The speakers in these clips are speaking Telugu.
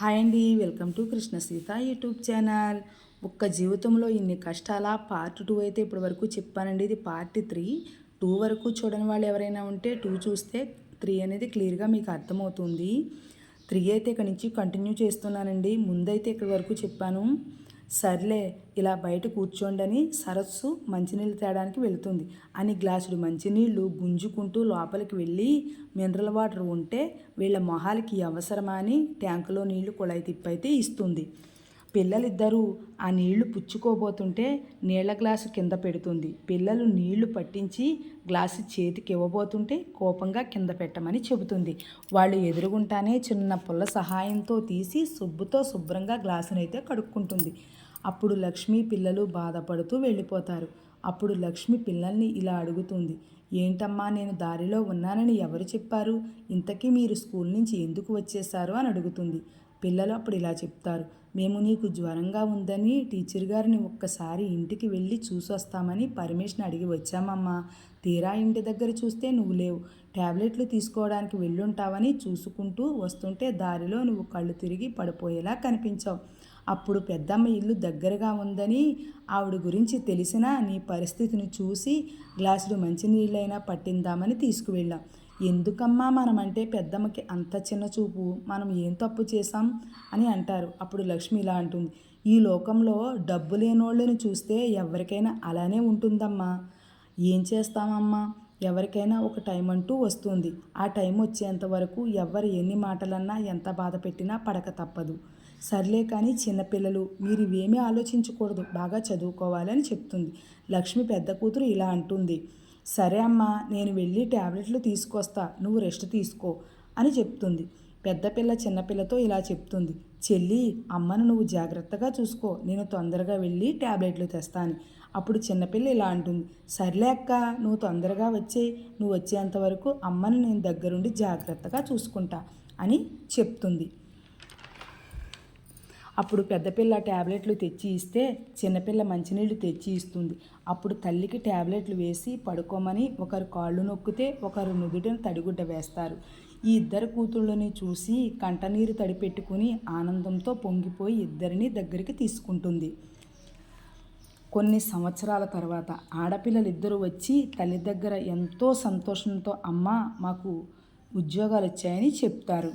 హాయ్ అండి welcome to Krishna Seetha YouTube channel. ఒక్క జీవితంలో ఇన్ని కష్టాల పార్ట్ టూ అయితే ఇప్పటి వరకు చెప్పానండి. ఇది పార్ట్ త్రీ టూ వరకు చూడని వాళ్ళు ఎవరైనా ఉంటే టూ చూస్తే త్రీ అనేది క్లియర్గా మీకు అర్థమవుతుంది. త్రీ అయితే ఇక్కడ నుంచి కంటిన్యూ చేస్తున్నానండి. ముందైతే ఇక్కడి వరకు చెప్పాను. సర్లే ఇలా బయట కూర్చోండని సరస్సు మంచినీళ్ళు తేడానికి వెళుతుంది. అని గ్లాసుడు మంచినీళ్ళు గుంజుకుంటూ లోపలికి వెళ్ళి మినరల్ వాటర్ ఉంటే వీళ్ళ మొహాలకి అవసరమా అని ట్యాంకులో నీళ్ళు కుళాయి తిప్పైతే ఇస్తుంది. పిల్లలిద్దరూ ఆ నీళ్ళు పుచ్చుకోబోతుంటే నీళ్ళ గ్లాసు కింద పెడుతుంది. పిల్లలు నీళ్ళు పట్టించి గ్లాసు చేతికి ఇవ్వబోతుంటే కోపంగా కింద పెట్టమని చెబుతుంది. వాళ్ళు ఎదురుగుంటానే చిన్న పుల్ల సహాయంతో తీసి సుబ్బుతో శుభ్రంగా గ్లాసునైతే కడుక్కుంటుంది. అప్పుడు లక్ష్మి పిల్లలు బాధపడుతూ వెళ్ళిపోతారు. అప్పుడు లక్ష్మి పిల్లల్ని ఇలా అడుగుతుంది ఏంటమ్మా నేను దారిలో ఉన్నానని ఎవరు చెప్పారు? ఇంతకీ మీరు స్కూల్ నుంచి ఎందుకు వచ్చేశారు? అని అడుగుతుంది. పిల్లలు అప్పుడు ఇలా చెప్తారు మేము నీకు జ్వరంగా ఉందని టీచర్ గారిని ఒక్కసారి ఇంటికి వెళ్ళి చూసొస్తామని పర్మిషన్ అడిగి వచ్చామమ్మా. తీరా ఇంటి దగ్గర చూస్తే నువ్వు లేవు. ట్యాబ్లెట్లు తీసుకోవడానికి వెళ్ళుంటావని చూసుకుంటూ వస్తుంటే దారిలో నువ్వు కళ్ళు తిరిగి పడిపోయేలా కనిపించావు. అప్పుడు పెద్దమ్మ ఇల్లు దగ్గరగా ఉందని ఆవిడ గురించి తెలిసినా నీ పరిస్థితిని చూసి గ్లాసుడు మంచినీళ్ళైనా పట్టిందామని తీసుకువెళ్ళాం. ఎందుకమ్మా మనం అంటే పెద్దమ్మకి అంత చిన్న చూపు మనం ఏం తప్పు చేశాం అని అంటారు. అప్పుడు లక్ష్మి ఇలా అంటుంది. ఈ లోకంలో డబ్బు లేనోళ్ళని చూస్తే ఎవరికైనా అలానే ఉంటుందమ్మా. ఏం చేస్తామమ్మా? ఎవరికైనా ఒక టైం అంటూ వస్తుంది. ఆ టైం వచ్చేంత వరకు ఎవరు ఎన్ని మాటలన్నా ఎంత బాధ పెట్టినా పడక తప్పదు. సర్లే కానీ చిన్నపిల్లలు మీరు ఇవేమీ ఆలోచించకూడదు బాగా చదువుకోవాలని చెప్తుంది. లక్ష్మి పెద్ద కూతురు ఇలా అంటుంది. సరే అమ్మా నేను వెళ్ళి ట్యాబ్లెట్లు తీసుకొస్తా నువ్వు రెస్ట్ తీసుకో అని చెప్తుంది. పెద్ద పిల్ల చిన్నపిల్లతో ఇలా చెప్తుంది. చెల్లి అమ్మను నువ్వు జాగ్రత్తగా చూసుకో నేను తొందరగా వెళ్ళి ట్యాబ్లెట్లు తెస్తాను. అప్పుడు చిన్నపిల్ల ఇలా అంటుంది. సర్లే అక్క నువ్వు తొందరగా వచ్చే నువ్వు వచ్చేంత వరకు అమ్మను నేను దగ్గరుండి జాగ్రత్తగా చూసుకుంటా అని చెప్తుంది. అప్పుడు పెద్దపిల్ల ట్యాబ్లెట్లు తెచ్చి ఇస్తే చిన్నపిల్ల మంచినీళ్ళు తెచ్చి ఇస్తుంది. అప్పుడు తల్లికి ట్యాబ్లెట్లు వేసి పడుకోమని ఒకరు కాళ్ళు నొక్కితే ఒకరు నుదుటిని తడిగుడ్డ వేస్తారు. ఈ ఇద్దరు కూతుళ్ళని చూసి కంటనీరు తడిపెట్టుకుని ఆనందంతో పొంగిపోయి ఇద్దరిని దగ్గరికి తీసుకుంటుంది. కొన్ని సంవత్సరాల తర్వాత ఆడపిల్లలిద్దరూ వచ్చి తల్లి దగ్గర ఎంతో సంతోషంతో అమ్మ మాకు ఉద్యోగాలు వచ్చాయని చెప్తారు.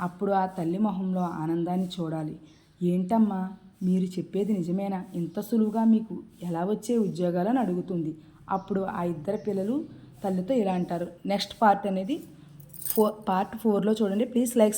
అప్పుడు ఆ తల్లి మొహంలో ఆనందాన్ని చూడాలి. ఏంటమ్మా? మీరు చెప్పేది నిజమేనా? ఇంత సులువుగా మీకు ఎలా వచ్చే ఉద్యోగాలని అడుగుతుంది? అప్పుడు ఆ ఇద్దరు పిల్లలు తల్లితో ఇలా అంటారు. నెక్స్ట్ పార్ట్ అనేది ఫోర్ పార్ట్ ఫోర్లో చూడండి. Please like